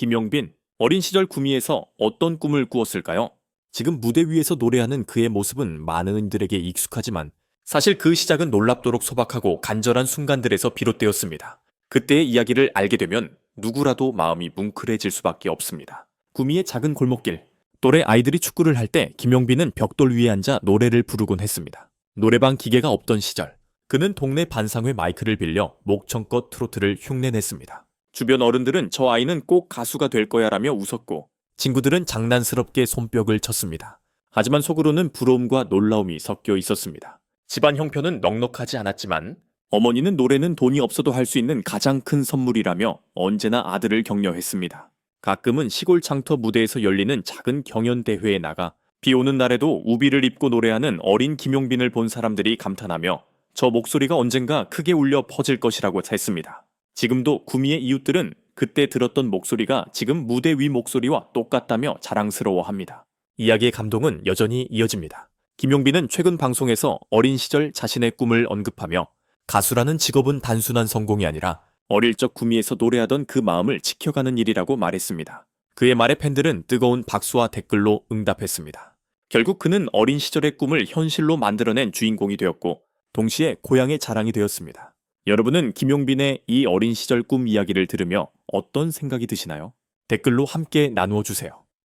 김용빈, 어린 시절 구미에서 어떤 꿈을 꾸었을까요? 지금 무대 위에서 노래하는 그의 모습은 많은 이들에게 익숙하지만 사실 그 시작은 놀랍도록 소박하고 간절한 순간들에서 비롯되었습니다. 그때의 이야기를 알게 되면 누구라도 마음이 뭉클해질 수밖에 없습니다. 구미의 작은 골목길. 또래 아이들이 축구를 할 때 김용빈은 벽돌 위에 앉아 노래를 부르곤 했습니다. 노래방 기계가 없던 시절, 그는 동네 반상회 마이크를 빌려 목청껏 트로트를 흉내냈습니다. 주변 어른들은 저 아이는 꼭 가수가 될 거야라며 웃었고, 친구들은 장난스럽게 손뼉을 쳤습니다. 하지만 속으로는 부러움과 놀라움이 섞여 있었습니다. 집안 형편은 넉넉하지 않았지만 어머니는 노래는 돈이 없어도 할 수 있는 가장 큰 선물이라며 언제나 아들을 격려했습니다. 가끔은 시골 장터 무대에서 열리는 작은 경연 대회에 나가 비 오는 날에도 우비를 입고 노래하는 어린 김용빈을 본 사람들이 감탄하며 저 목소리가 언젠가 크게 울려 퍼질 것이라고 했습니다. 지금도 구미의 이웃들은 그때 들었던 목소리가 지금 무대 위 목소리와 똑같다며 자랑스러워합니다. 이야기의 감동은 여전히 이어집니다. 김용빈은 최근 방송에서 어린 시절 자신의 꿈을 언급하며 가수라는 직업은 단순한 성공이 아니라 어릴 적 구미에서 노래하던 그 마음을 지켜가는 일이라고 말했습니다. 그의 말에 팬들은 뜨거운 박수와 댓글로 응답했습니다. 결국 그는 어린 시절의 꿈을 현실로 만들어낸 주인공이 되었고 동시에 고향의 자랑이 되었습니다. 여러분은 김용빈의 이 어린 시절 꿈 이야기를 들으며 어떤 생각이 드시나요? 댓글로 함께 나누어 주세요.